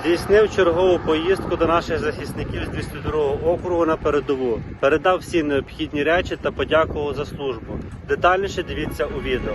Здійснив чергову поїздку до наших захисників з 202-го округу на передову, передав всі необхідні речі та подякував за службу. Детальніше дивіться у відео.